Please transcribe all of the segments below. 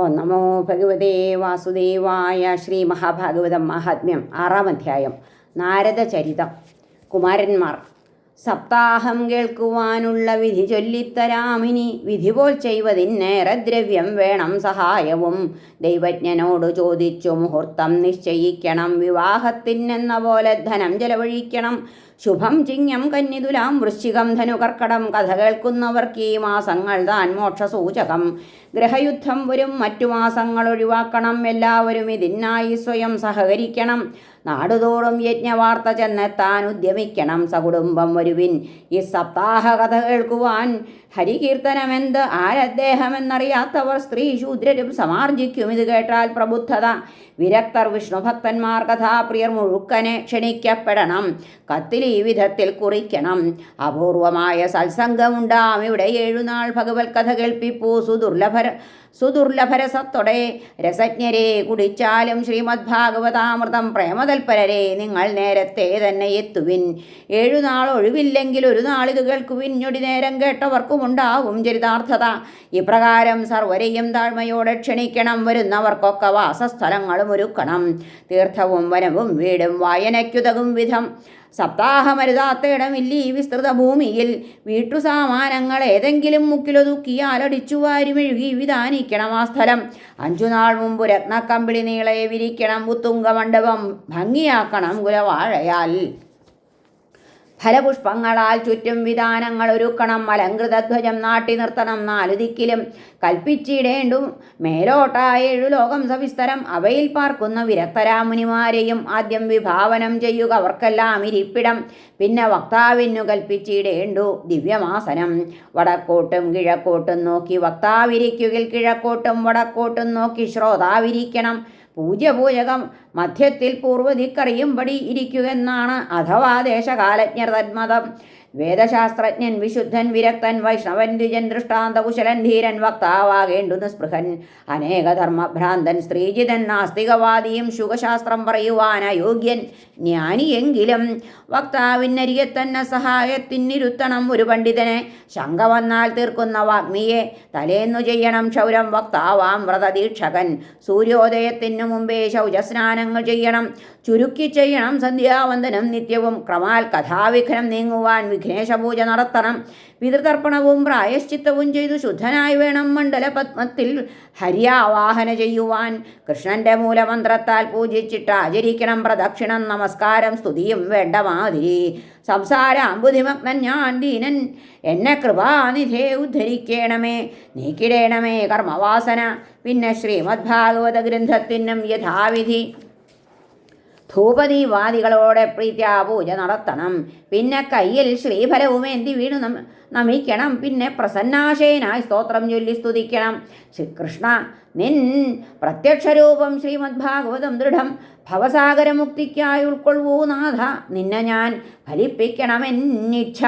ഓ നമോ ഭഗവതേ വാസുദേവായ ശ്രീ മഹാഭാഗവതം മഹാത്മ്യം ആറാം അധ്യായം. നാരദ ചരിതം കുമാരന്മാർ സപ്താഹം കേൾക്കുവാനുള്ള വിധി ചൊല്ലിത്തരാമിനി വിധി പോൽ ചെയ്വതിന്നേറെ ദ്രവ്യം വേണം സഹായവും. ദൈവജ്ഞനോട് ചോദിച്ചു മുഹൂർത്തം നിശ്ചയിക്കണം. വിവാഹത്തിനെന്ന പോലെ ധനം ചെലവഴിക്കണം. ശുഭം ചിങ്ങം കന്നിതുലാം വൃശ്ചികം ധനു കർക്കടം കഥ കേൾക്കുന്നവർക്ക് ഈ മാസങ്ങൾ താൻ മോക്ഷസൂചകം. ഗ്രഹയുദ്ധം വരും മറ്റു മാസങ്ങൾ ഒഴിവാക്കണം. എല്ലാവരും ഇതിനായി സ്വയം സഹകരിക്കണം. നാടുതോറും യജ്ഞവാർത്ത ചെന്നെത്താൻ ഉദ്യമിക്കണം സകുടുംബം വരുവിൻ ഈ സപ്താഹ കഥ കേൾക്കുവാൻ ഹരികീർത്തനമെന്ത്? ആരദ്ദേഹമെന്നറിയാത്തവർ സ്ത്രീ ശൂദ്രരും സമാർജിക്കും. ഇത് കേട്ടാൽ പ്രബുദ്ധത. വിരക്തർ വിഷ്ണുഭക്തന്മാർ കഥാപ്രിയർ മുഴുക്കനെ ക്ഷണിക്കപ്പെടണം. കത്തിൽ ഈ വിധത്തിൽ കുറിക്കണം. അപൂർവമായ സത്സംഗമുണ്ടാം. ഇവിടെ ഏഴുനാൾ ഭഗവത് കഥ കേൾപ്പിപ്പൂ. സുദുർലഭര സുദുർലഭരസത്തോടെ രസജ്ഞരെ കുടിച്ചാലും ശ്രീമദ് ഭാഗവതാമൃതം പ്രേമതൽപരരെ നിങ്ങൾ നേരത്തെ തന്നെ എത്തുവിൻ. ഏഴുനാൾ ഒഴിവില്ലെങ്കിൽ ഒരു നാളിത് കേൾക്കുവിൻ. ഞൊടി നേരം കേട്ടവർക്കുമുണ്ടാവും ചരിതാർത്ഥത. ഇപ്രകാരം സർവരെയും താഴ്മയോടെ ക്ഷണിക്കണം. വരുന്നവർക്കൊക്കെ വാസസ്ഥലങ്ങളും ഒരുക്കണം. തീർത്ഥവും വനവും വീടും വായനയ്ക്കുതകും വിധം. സപ്താഹമരുതാത്തയിടമില്ല ഈ വിസ്തൃത ഭൂമിയിൽ വീട്ടുസാമാനങ്ങൾ ഏതെങ്കിലും മുക്കിലൊതുക്കിയാൽ അടിച്ചു വാരി മെഴുകി വിധാനിക്കണം ആ സ്ഥലം. അഞ്ചു നാൾ മുമ്പ് രത്നക്കമ്പിളി നീളയെ വിരിക്കണം ഉത്തുംഗ മണ്ഡപം. ഭംഗിയാക്കണം കുലവാഴയാൽ. ഫലപുഷ്പങ്ങളാൽ ചുറ്റും വിധാനങ്ങൾ ഒരുക്കണം. അലങ്കൃതധ്വജം നാട്ടി നിർത്തണം. നാലു ദിക്കിലും കൽപ്പിച്ചിടേണ്ടു. മേലോട്ടായേഴു ലോകം സവിസ്തരം. അവയിൽ പാർക്കുന്ന വിരക്തരാമുനിമാരെയും ആദ്യം വിഭാവനം ചെയ്യുക. അവർക്കെല്ലാം ഇരിപ്പിടം. പിന്നെ വക്താവിനു കൽപ്പിച്ചിടേണ്ടു ദിവ്യമാസനം. വടക്കോട്ടും കിഴക്കോട്ടും നോക്കി വക്താവിരിക്കുകിൽ കിഴക്കോട്ടും വടക്കോട്ടും നോക്കി ശ്രോതാവിരിക്കണം. പൂജ്യപൂജകം മധ്യത്തിൽ പൂർവതിക്കറിയുംപടി ഇരിക്കുകയെന്നാണ് അഥവാ ദേശകാലജ്ഞർ തന്മതം. വേദശാസ്ത്രജ്ഞൻ വിശുദ്ധൻ വിരക്തൻ വൈഷ്ണവൻ ദ്വിജൻ ദൃഷ്ടാന്തകുശലൻ ധീരൻ വക്താവാകേണ്ടു നിസ്പൃഹൻ. അനേകധർമ്മഭ്രാന്തൻ സ്ത്രീജിതൻ നാസ്തികവാദിയും ശുഖശാസ്ത്രം പറയുവാൻ അയോഗ്യൻ ജ്ഞാനിയെങ്കിലും വക്താവിനരികെ തന്നെ സഹായത്തിനിരുത്തണം ഒരു പണ്ഡിതനെ. ശങ്ക വന്നാൽ തീർക്കുന്ന വാഗ്മിയെ തലേന്നു ചെയ്യണം ക്ഷൗരം വക്താവാം വ്രതദീക്ഷകൻ. സൂര്യോദയത്തിനു മുമ്പേ ശൗചസ്നാനങ്ങൾ ചെയ്യണം. ചുരുക്കി ചെയ്യണം സന്ധ്യാവന്ദനം നിത്യവും. ക്രമാൽ കഥാവിഘ്നം നീങ്ങുവാൻ വിഘ്നേശപൂജ നടത്തണം. പിതൃതർപ്പണവും പ്രായശ്ചിത്തവും ചെയ്തു ശുദ്ധനായി വേണം മണ്ഡല പത്മത്തിൽ ഹരിയാവാഹന ചെയ്യുവാൻ. കൃഷ്ണന്റെ മൂലമന്ത്രത്താൽ പൂജിച്ചിട്ട് ആചരിക്കണം പ്രദക്ഷിണം നമസ്കാരം സ്തുതിയും വേണ്ട മാതിരി. സംസാരം ബുദ്ധിമഗ്നൻ ഞാൻ ദീനൻ എന്നെ കൃപാനിധേ ഉദ്ധരിക്കണമേ നീക്കിടേണമേ കർമ്മവാസന. പിന്നെ ശ്രീമദ്ഭാഗവത ഗ്രന്ഥത്തിനും യഥാവിധി. ധൂപദീവാദികളോടെ പ്രീത്യാപൂജ നടത്തണം. പിന്നെ കയ്യിൽ ശ്രീഫലവുമേന്തി വീണു നമിക്കണം. പിന്നെ പ്രസന്നാശയനായി സ്തോത്രം ചൊല്ലി സ്തുതിക്കണം. ശ്രീകൃഷ്ണ നിൻ പ്രത്യക്ഷരൂപം ശ്രീമദ്ഭാഗവതം ദൃഢം ഭവസാഗരമുക്തിക്കായി ഉൾക്കൊള്ളൂ നാഥ? നിന്നെ ഞാൻ ഫലിപ്പിക്കണമെന്നിച്ഛ.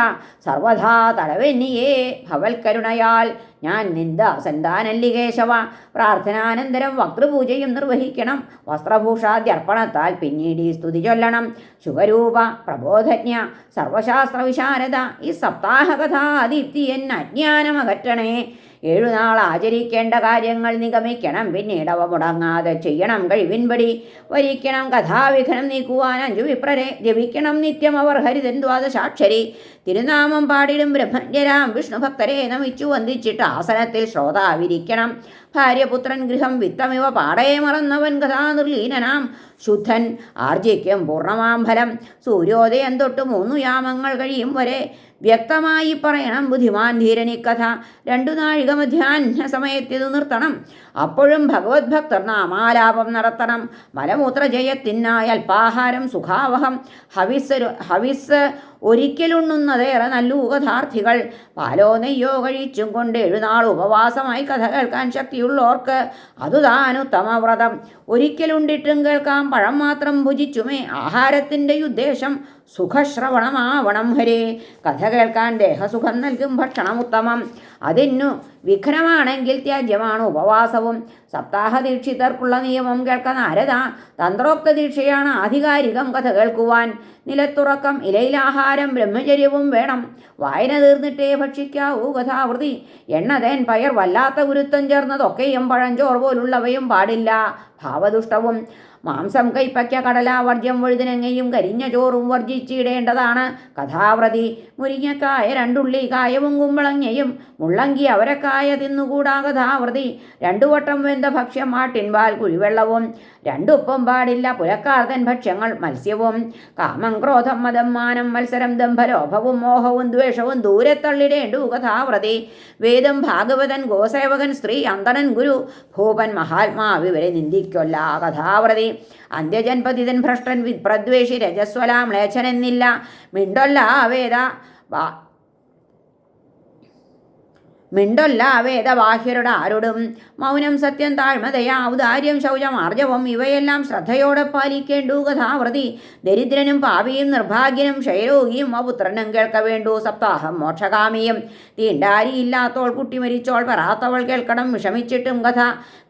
സർവഥാ തടവെന്നിയേ ഭവൽക്കരുണയാൽ ഞാൻ നിന്ദാസന്താനല്ലി കേശവ. പ്രാർത്ഥനാനന്തരം വക്തൃപൂജയും നിർവഹിക്കണം. വസ്ത്രഭൂഷാദ്യർപ്പണത്താൽ പിന്നീട് ഈ സ്തുതി ചൊല്ലണം. ശുഭരൂപ പ്രബോധജ്ഞ സർവശാസ്ത്ര വിശാരദ ഈ സപ്താഹകഥാദീപ്തി എന്ന അജ്ഞാനമകറ്റണേ ഏഴുനാൾ ആചരിക്കേണ്ട കാര്യങ്ങൾ നിഗമിക്കണം പിന്നീടവ മുടങ്ങാതെ ചെയ്യണം കഴിവിൻപടി. വരിക്കണം കഥാവിഘനം നീക്കുവാൻ അഞ്ചു വിപ്രരെ ജപിക്കണം നിത്യം അവർ ഹരിതൻ ദ്വാദശാക്ഷരി തിരുനാമം പാടിടും ബ്രഹ്മജ്ഞരാം വിഷ്ണുഭക്തരെ നമിച്ചു വന്ദിച്ചിട്ട് ആസനത്തിൽ ശ്രോതാവിരിക്കണം. ഭാര്യപുത്രൻ ഗൃഹം വിത്തമിവ പാടേ മറന്നവൻ കഥാനിർലീനനാം ശുദ്ധൻ ആർജിക്കും പൂർണമാം ഫലം. സൂര്യോദയം തൊട്ട് മൂന്നു യാമങ്ങൾ കഴിയും വരെ വ്യക്തമായി പറയണം. ബുദ്ധിമാൻ ധീരനി കഥ രണ്ടു നാഴിക മധ്യാഹ്ന സമയത്തിതു നിർത്തണം. അപ്പോഴും ഭഗവത് ഭക്തർ നാമാലാപം നടത്തണം. മലമൂത്രജയത്തിനായി അല്പാഹാരം സുഖാവഹം. ഹവിസ് ഹവിസ് ഒരിക്കലുണ്ണുന്നതേറെ നല്ലൂകഥാർത്ഥികൾ. പാലോ നെയ്യോ കഴിച്ചും കൊണ്ട് എഴുനാൾ ഉപവാസമായി കഥ കേൾക്കാൻ ശക്തിയുള്ളവർക്ക് അതുതാനുത്തമ വ്രതം ഒരിക്കലുണ്ടിട്ടും കേൾക്കാം പഴം മാത്രം ഭുജിച്ചുമേ. ആഹാരത്തിന്റെ ഉദ്ദേശം സുഖശ്രവണമാവണം ഹരേ. കഥ കേൾക്കാൻ ദേഹസുഖം നൽകും ഭക്ഷണം ഉത്തമം. അതിനു വിഘ്നമാണെങ്കിൽ ത്യാജ്യമാണ് ഉപവാസവും. സപ്താഹ ദീക്ഷിതർക്കുള്ള നിയമം കേൾക്കുന്ന അരത തന്ത്രോക്ത ദീക്ഷയാണ് ആധികാരികം കഥ കേൾക്കുവാൻ. നിലത്തുറക്കം ഇലയിലാഹാരം ബ്രഹ്മചര്യവും വേണം. വായന തീർന്നിട്ടേ ഭക്ഷിക്കാവൂ കഥാവൃതി എണ്ണതേൻ പയർ വല്ലാത്ത ഗുരുത്വം ചേർന്നതൊക്കെയും പഴഞ്ചോർ പോലുള്ളവയും പാടില്ല. ഭാവദുഷ്ടവും മാംസം കൈപ്പയ്ക്ക കടല വർജ്യം വഴുതിനങ്ങയും കരിഞ്ഞ ചോറും വർജിച്ചിടേണ്ടതാണ് കഥാവ്രതി മുരിങ്ങക്കായ രണ്ടുള്ളി കായവും കുമ്പളങ്ങയും മുള്ളങ്കി അവരക്കായ തിന്നുകൂടാ കഥാവൃതി രണ്ടു വട്ടം വെന്ത ഭക്ഷ്യം ആട്ടിൻപാൽ കുഴിവെള്ളവും രണ്ടുപ്പം പാടില്ല പുലക്കാർത്തൻ ഭക്ഷ്യങ്ങൾ മത്സ്യവും. കാമം ക്രോധം മതം മാനം മത്സരം ദംഭലോഭവും മോഹവും ദ്വേഷവും ദൂരെ തള്ളിടേണ്ടു കഥാവ്രതി വേദം ഭാഗവതൻ ഗോസേവകൻ സ്ത്രീ അന്തനൻ ഗുരു ഭൂപൻ മഹാത്മാവിവരെ നിന്ദിക്കൊല്ല കഥാവ്രതി അന്ത്യജൻപതിതൻ ഭ്രഷ്ടൻ വിപ്രദ്വേഷി രജസ്വലാം മ്ലേച്ഛനെന്നില്ല മിണ്ടൊല്ല വേദ വാ- മിണ്ടൊല്ല വേദവാഹ്യരുടെ ആരോടും. മൗനം സത്യം താഴ്മതയാ ഔദാര്യം ശൗചം ആർജവം ഇവയെല്ലാം ശ്രദ്ധയോടെ പാലിക്കേണ്ടു കഥാവൃതി ദരിദ്രനും പാപിയും നിർഭാഗ്യനും ക്ഷയരോഗിയും അപുത്രനും കേൾക്ക വേണ്ടു സപ്താഹം മോക്ഷകാമിയും. തീണ്ടാരിയില്ലാത്തോൾ കുട്ടി മരിച്ചോൾ പറാത്തവൾ കേൾക്കണം വിഷമിച്ചിട്ടും കഥ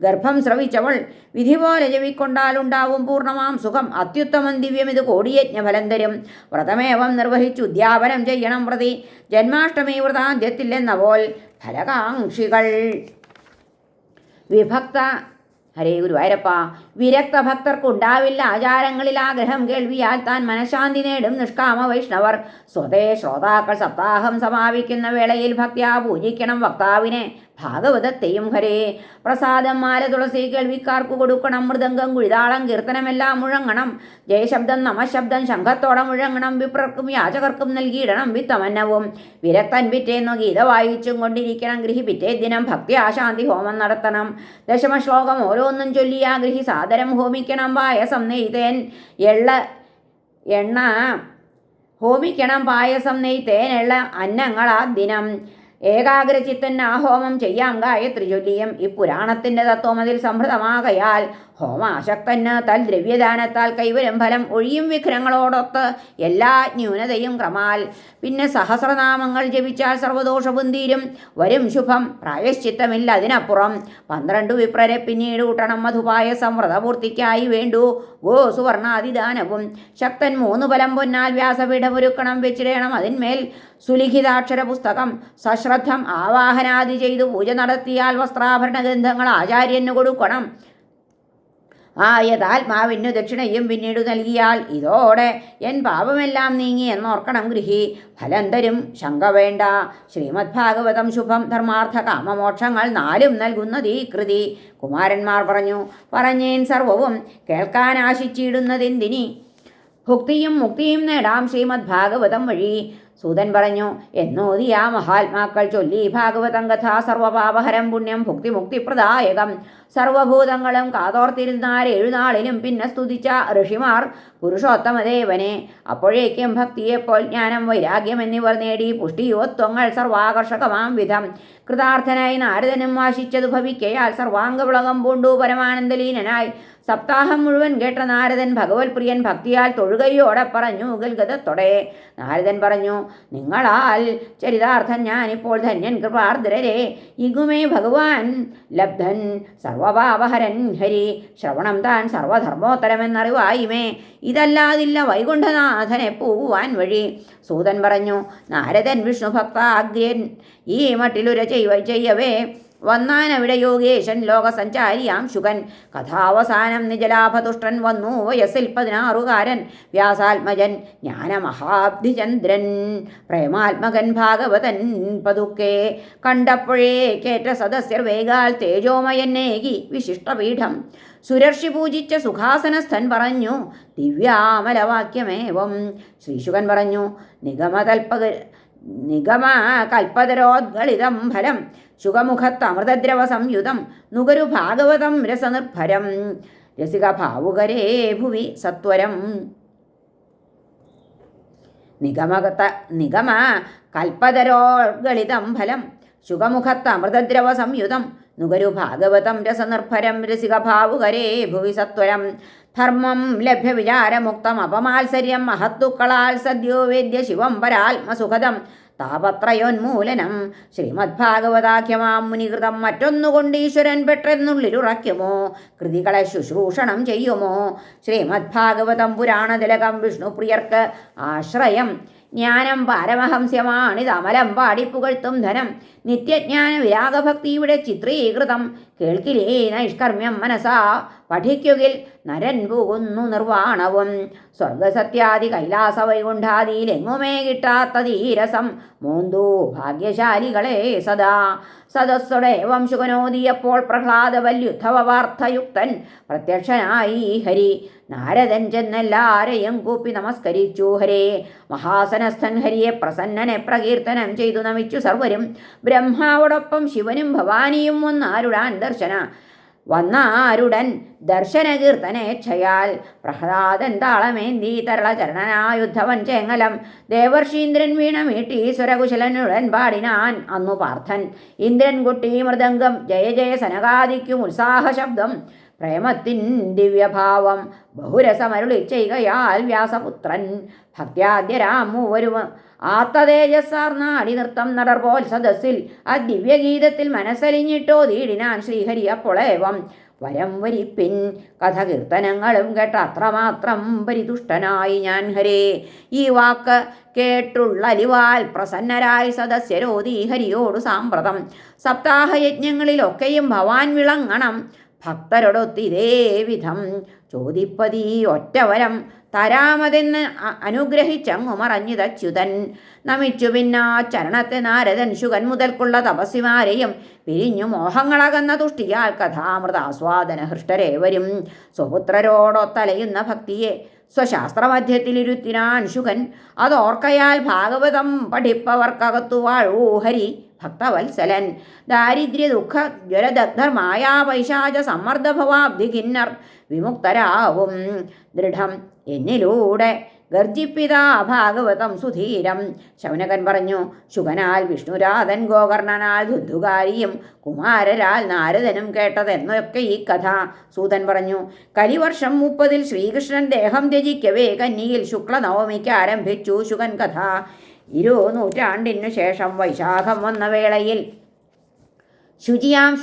ഗർഭം ശ്രവിച്ചവൾ വിധി പോലെ ജപിക്കൊണ്ടാലുണ്ടാവും പൂർണമാം സുഖം. അത്യുത്തമം ദിവ്യം ഇത് കോടിയജ്ഞഫലം തരും വ്രതമേവം നിർവഹിച്ചു ഉദ്യാപനം ചെയ്യണം പ്രതി ജന്മാഷ്ടമി വ്രതാന്ത്യത്തില്ലെന്ന പോൽ ഫലകാംക്ഷികൾ. വിഭക്ത ഹരേ ഗുരുവായൂരപ്പ വിരക്ത ഭക്തർക്കുണ്ടാവില്ല ആചാരങ്ങളിൽ ആഗ്രഹം കേൾവിയാൽ താൻ മനഃശാന്തി നേടും നിഷ്കാമ വൈഷ്ണവർ. സ്വതേ ശ്രോതാക്കൾ സപ്താഹം സമാപിക്കുന്ന വേളയിൽ ഭക്തിയാ പൂജിക്കണം വക്താവിനെ. ഭാഗവതത്തെയും ഹരേ. പ്രസാദം മാല തുളസി കേൾവിക്കാർക്ക് കൊടുക്കണം മൃദംഗം കുഴിതാളം കീർത്തനമെല്ലാം മുഴങ്ങണം. ജയശബ്ദം നമശബ്ദം ശംഖത്തോടെ മുഴങ്ങണം വിപ്രർക്കും യാചകർക്കും നൽകിയിടണം വിത്തമന്നവും. വിരക്തൻ പിറ്റേന്നു ഗീത വായിച്ചും കൊണ്ടിരിക്കണം ഗൃഹി പിറ്റേ ദിനം ഭക്തി ആശാന്തി ഹോമം നടത്തണം. ദശമ ശ്ലോകം ഓരോന്നും ആ ഗൃഹി സാദരം ഹോമിക്കണം പായസം നെയ്തേൻ എള്ള എണ്ണ ഹോമിക്കണം പായസം നെയ്തേൻ അന്നങ്ങൾ ആ ദിനം. ഏകാഗ്രചിത്തൻ ആ ഹോമം ചെയ്യാം ഗായത്രി ചൊല്ലിയും ഈ പുരാണത്തിന്റെ തത്വം അതിൽ സംഭൃതമാകയാൽ ഹോമാശക്തന് തൽ ദ്രവ്യദാനത്താൽ കൈവരും ഫലം ഒഴിയും വിഘ്നങ്ങളോടൊത്ത് എല്ലാ ന്യൂനതയും ക്രമാൽ. പിന്നെ സഹസ്രനാമങ്ങൾ ജപിച്ചാൽ സർവദോഷവും തീരും വരും ശുഭം. പ്രായശ്ചിത്തമില്ല അതിനപ്പുറം. പന്ത്രണ്ട് വിപ്രരെ പിന്നീട് കൂട്ടണം മധുപായ സംവ്രതപൂർത്തിക്കായി വേണ്ടു ഗോ സുവർണാതിദാനവും. ശക്തൻ മൂന്ന് ഫലം പൊന്നാൽ വ്യാസപീഠമൊരുക്കണം വെച്ചിടേണം അതിന്മേൽ സുലിഖിതാക്ഷര പുസ്തകം സശ്രദ്ധം ആവാഹനാദി ചെയ്തു പൂജ നടത്തിയാൽ വസ്ത്രാഭരണ ഗ്രന്ഥങ്ങൾ ആചാര്യന് കൊടുക്കണം. ആയതാത്മാവിനു ദക്ഷിണയും പിന്നീട് നൽകിയാൽ ഇതോടെ എൻ പാപമെല്ലാം നീങ്ങി എന്നോർക്കണം ഗൃഹി. ഫലം തരും. ശങ്ക വേണ്ട. ശ്രീമദ് ഭാഗവതം ശുഭം. ധർമാർത്ഥ കാമമോക്ഷങ്ങൾ നാലും നൽകുന്നത് കൃതി. കുമാരന്മാർ പറഞ്ഞു പറഞ്ഞേൻ സർവവും കേൾക്കാൻ ആശിച്ചിടുന്നതെന്തിനി ഭുക്തിയും മുക്തിയും നേടാം ശ്രീമദ് ഭാഗവതം വഴി. സൂതൻ പറഞ്ഞു എന്നോതി ആ മഹാത്മാക്കൾ ചൊല്ലി ഭാഗവതം കഥ സർവപാപഹരം പുണ്യം ഭുക്തി മുക്തിപ്രദായകം സർവഭൂതങ്ങളും കാതോർത്തിരുന്നാൽ എഴുനാളിലും പിന്നെ സ്തുതിച്ച ഋഷിമാർ പുരുഷോത്തമദേവനെ. അപ്പോഴേക്കും ഭക്തിയെപ്പോൾ ജ്ഞാനം വൈരാഗ്യം എന്നിവർ നേടി പുഷ്ടിയുവത്വങ്ങൾ സർവാകർഷകമാം വിധം. കൃതാർത്ഥനായി നാരദനും വാശിച്ചതു ഭവിക്കയാൽ സർവാംഗവിളകം പൂണ്ടു പരമാനന്ദലീനനായി. സപ്താഹം മുഴുവൻ കേട്ട നാരദൻ ഭഗവത് പ്രിയൻ ഭക്തിയാൽ തൊഴുകയോടെ പറഞ്ഞു ഗൽഗതത്തോടെ നാരദൻ പറഞ്ഞു നിങ്ങളാൽ ചരിതാർത്ഥൻ ഞാനിപ്പോൾ ധന്യൻ കൃപാർദ്രരെ. ഇഗുമേ ഭഗവാൻ ലബ്ധൻ സർവപാപഹരൻ ഹരി. ശ്രവണം താൻ സർവധർമ്മോത്തരമെന്നറിവായിമേ. ഇതല്ലാതില്ല വൈകുണ്ഠനാഥനെ പോവാൻ വഴി. സൂതൻ പറഞ്ഞു നാരദൻ വിഷ്ണു ഭക്താഗ്രൻ ഈ മട്ടിലുര ചെയ്യ ചെയ്യവേ. വന്നാനവിടെ യോഗേശൻ ലോകസഞ്ചാരിയാം ശുകൻ കഥാവസാനം നിജലാഭതുഷ്ടൻ വന്നു. വയസ്സിൽ പതിനാറുകാരൻ. വ്യാസാത്മജൻ. ജ്ഞാനമഹാബ്ധിചന്ദ്രൻ. പ്രേമാത്മകൻ ഭാഗവതൻ. പതുക്കെ കണ്ടപ്പോഴേ കേറ്റ സദസ്യർ വേഗാൽ തേജോമയന്നേകി വിശിഷ്ടപീഠം. സുരർഷി പൂജിച്ച സുഖാസനസ്ഥൻ പറഞ്ഞു ദിവ്യാമലവാക്യമേവം. ശ്രീശുകൻ പറഞ്ഞു നിഗമതൽപക നിഗമ കൽപ്പതരോദ്ഗളിതം ഫലം ശുഖമുഖത്ത് അമൃതദ്രവ സംയുതം നുകരു ഭാഗവതം രസനിർഭരം. രസിക ഭാവുകരേ ഭുവി സത്വരം. നിഗമകത്ത നിഗമ കൽപ്പതരോർഗളിതം ഫലം ശുഖമുഖത്ത് അമൃതദ്രവ സംയുതം നുകരു ഭാഗവതം രസനിർഭരം രസിക ഭാവുകരേ ഭുവി സത്വരം. ധർമ്മം ലഭ്യവിചാരമുക്തം അപമാത്സര്യം മഹത്തുക്കളാൽ സദ്യോ വേദ്യ ശിവം പരാത്മസുഖദം താപത്രയോന്മൂലനം. ശ്രീമദ്ഭാഗവതാഖ്യമാം മുനികൃതം മറ്റൊന്നുകൊണ്ട് ഈശ്വരൻ പെട്ടെന്നുള്ളിലുറയ്ക്കുമോ? കൃതികളെ ശുശ്രൂഷണം ചെയ്യുമോ? ശ്രീമദ്ഭാഗവതം പുരാണതിലകം വിഷ്ണുപ്രിയർക്ക് ആശ്രയം. ജ്ഞാനം പാരമഹംസ്യമാണിത് അമലം പാടിപ്പുകഴ്ത്തും ധനം. നിത്യജ്ഞാന വിരാഗഭക്തിയുടെ ചിത്രീകൃതം. കേൾക്കിലേ നൈഷ്കർമ്മ്യം മനസാ പഠിക്കുകിൽ നരൻ പോകുന്നു നിർവാണവും. സ്വർഗസത്യാദി കൈലാസ വൈകുണ്ഠാദിയിലെങ്ങുമേ കിട്ടാത്ത ധീരസം? മോന്തു ഭാഗ്യശാലികളെ സദാ. സദസ്സുടെ വംശുകനോദിയപ്പോൾ പ്രഹ്ലാദവല്യുദ്ധവ വാർത്തയുക്തൻ പ്രത്യക്ഷനായി. ഹരി നാരദൻ ചെന്നെല്ലാരെയും കൂപ്പി നമസ്കരിച്ചു. ഹരേ മഹാസനസ്ഥൻ ഹരിയെ പ്രസന്നനെ പ്രകീർത്തനം ചെയ്തു നമിച്ചു സർവരും. ബ്രഹ്മാവോടൊപ്പം ശിവനും ഭവാനിയും ഒന്നാരുടാൻ ദർശന. വന്നാരുടൻ ദർശന കീർത്തനേച്ഛയാൽ പ്രഹ്ലാദൻ താളമേന്തി തരളചരണനായുദ്ധവൻ ചേങ്ങലം. ദേവർഷീന്ദ്രൻ വീണ സുരകുശലനുടൻ പാടിനാൻ അന്നു പാർത്ഥൻ. ഇന്ദ്രൻകുട്ടി മൃദംഗം. ജയ ജയ സനകാദിക്കും ഉത്സാഹ ശബ്ദം പ്രേമത്തിൻ ദിവ്യഭാവം ബഹുരസമരുളി ചെയ്യുകയാൽ വ്യാസപുത്രൻ. ഭക്ത്യാദ്യരാം മൂവരും ആത്തതേജസ്സാർന്നാടി നൃത്തം നടർപോൽ സദസ്സിൽ ആ ദിവ്യഗീതത്തിൽ മനസ്സലിഞ്ഞിട്ടോ തീടിനാൻ ശ്രീഹരി അപ്പോളേവം വരം വരിപ്പിൻ കഥ കീർത്തനങ്ങളും കേട്ട അത്രമാത്രം പരിതുഷ്ടനായി ഞാൻ ഹരേ. ഈ വാക്ക് കേട്ടുള്ള അലിവാൽ പ്രസന്നരായി സദസ്യരോധി ഹരിയോട് സാമ്പ്രതം. സപ്താഹയജ്ഞങ്ങളിലൊക്കെയും ഭവാൻ വിളങ്ങണം. ഭക്തരോടൊത്തിതേ വിധം ചോദിപ്പതീ ഒറ്റവരം തരാമതെന്ന് അനുഗ്രഹിച്ചങ്ങു മറഞ്ഞിതച്യുതൻ നമിച്ചു പിന്നാ ചരണത്തെ നാരദൻ ശുഗൻ മുതൽക്കുള്ള തപസ്സിമാരെയും പിരിഞ്ഞു മോഹങ്ങളകന്ന തുഷ്ടിയാൽ കഥാമൃത ആസ്വാദന ഹൃഷ്ടരേവരും സ്വപുത്രരോടൊത്തലയുന്ന ഭക്തിയെ സ്വശാസ്ത്രമധ്യത്തിലിരുത്തിനാൻ ശുഗൻ അതോർക്കയാൽ ഭാഗവതം പഠിപ്പവർക്കകത്തു വാഴൂ ഹരി. ഭക്തവത്സലൻ. ദാരിദ്ര്യ ദുഃഖ ജ്വലദഗ്ധർ മായാ പൈശാച സമ്മർദ്ദഭവാബ്ധി കിന്നർ വിമുക്തരാവും. ദൃഢം എന്നിലൂടെ ഗർജിപ്പിതാ ഭാഗവതം സുധീരം. ശൗനകൻ പറഞ്ഞു ശുഗനാൽ വിഷ്ണുരാധൻ ഗോകർണനാൽ ദുദ്ധുകാരിയും കുമാരരാൽ നാരദനും കേട്ടതെന്നൊക്കെ ഈ കഥ. സൂതൻ പറഞ്ഞു കലിവർഷം മുപ്പതിൽ ശ്രീകൃഷ്ണൻ ദേഹം ത്യജിക്കവേ കന്നിയിൽ ശുക്ലനവമിക്ക് ആരംഭിച്ചു ശുഗൻ കഥ. ഇരു നൂറ്റാണ്ടിനു ശേഷം വൈശാഖം വന്ന വേളയിൽ ശുചിയാം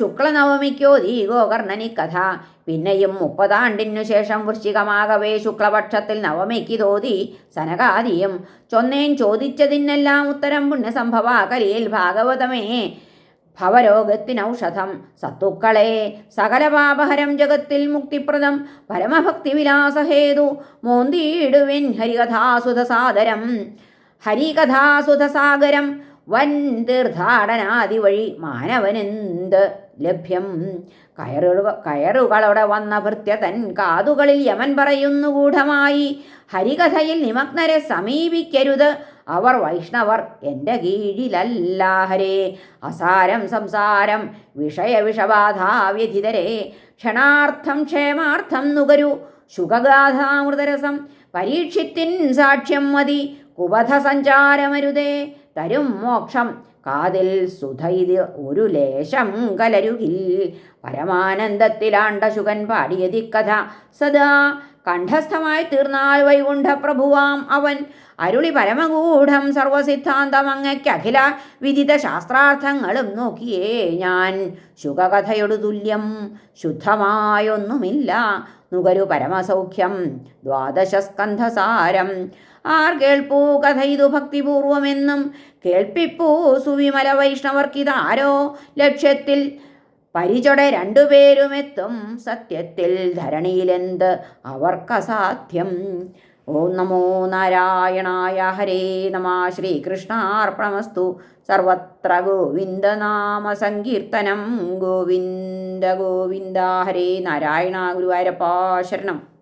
ദീഗോ ഗോകർണനി കഥ. പിന്നെയും മുപ്പതാണ്ടിനു ശേഷം വൃശ്ചികമാകവേ ശുക്ലപക്ഷത്തിൽ നവമിക്ക് തോതി സനകാദിയും. ചൊന്നേൻ ചോദിച്ചതിനെല്ലാം ഉത്തരം പുണ്യസംഭവാകലിയിൽ ഭാഗവതമേ. ഭവരോഗത്തിനൗഷധം. സത്തുക്കളെ സകല പാപഹരം ജഗത്തിൽ മുക്തിപ്രദം. പരമഭക്തി വിലാസഹേതു മോന്തിയിടുവിൻ ഹരികഥാസുധസാദരം. ഹരികഥാസുധസാഗരം വൻ തീർത്ഥാടനാദി വഴി മാനവനെന്ത് ലഭ്യം? കയറുക കയറുകളോടെ വന്ന ഭൃത്യ തൻ കാതുകളിൽ യമൻ പറയുന്നു ഗൂഢമായി ഹരികഥയിൽ നിമഗ്നരെ സമീപിക്കരുത്. അവർ വൈഷ്ണവർ എന്റെ കീഴിലല്ല ഹരേ. അസാരം സംസാരം വിഷയവിഷബാധാവ്യധിതരെ ക്ഷണാർത്ഥം ക്ഷേമാർത്ഥം നുകരു ശുഖഗാഥാമൃതരസം പരീക്ഷിത്തിൻ സാക്ഷ്യം മതി. കുപഥ സഞ്ചാരമരുതേ തരും മോക്ഷം. കാതിൽ സുധൈത് ഒരു ലേശം കലരുകിൽ. പരമാനന്ദത്തിലാണ്ട ശുകൻ പാടിയതി കഥ. സദാ കണ്ഠസ്ഥമായി തീർന്നാൽ വൈകുണ്ഠ പ്രഭുവാം അവൻ. അരുളി പരമഗൂഢം സർവസിദ്ധാന്തം അങ്ങയ്ക്ക് അഖില. വിദിത ശാസ്ത്രാർത്ഥങ്ങളും നോക്കിയേ ഞാൻ. ശുഖകഥയൊടു തുല്യം ശുദ്ധമായൊന്നുമില്ല. നുകരു പരമസൗഖ്യം ദ്വാദശസ്കന്ധസാരം. ആർ കേൾപ്പൂ കഥ ഇതു ഭക്തിപൂർവമെന്നും കേൾപ്പിപ്പൂ സുവിമല വൈഷ്ണവർക്കിതാരോ ലക്ഷ്യത്തിൽ. പരിചൊട രണ്ടുപേരുമെത്തും സത്യത്തിൽ ധരണിയിലെന്ത് അവർക്കസാധ്യം? ഓം നമോ നാരായണായ ഹരേ നമ ശ്രീകൃഷ്ണാർപ്പണമസ്തു. സർവത്ര ഗോവിന്ദനാമ സങ്കീർത്തനം ഗോവിന്ദ ഗോവിന്ദ ഹരേ നാരായണ ഗുരുവായൂരപ്പാ ശരണം.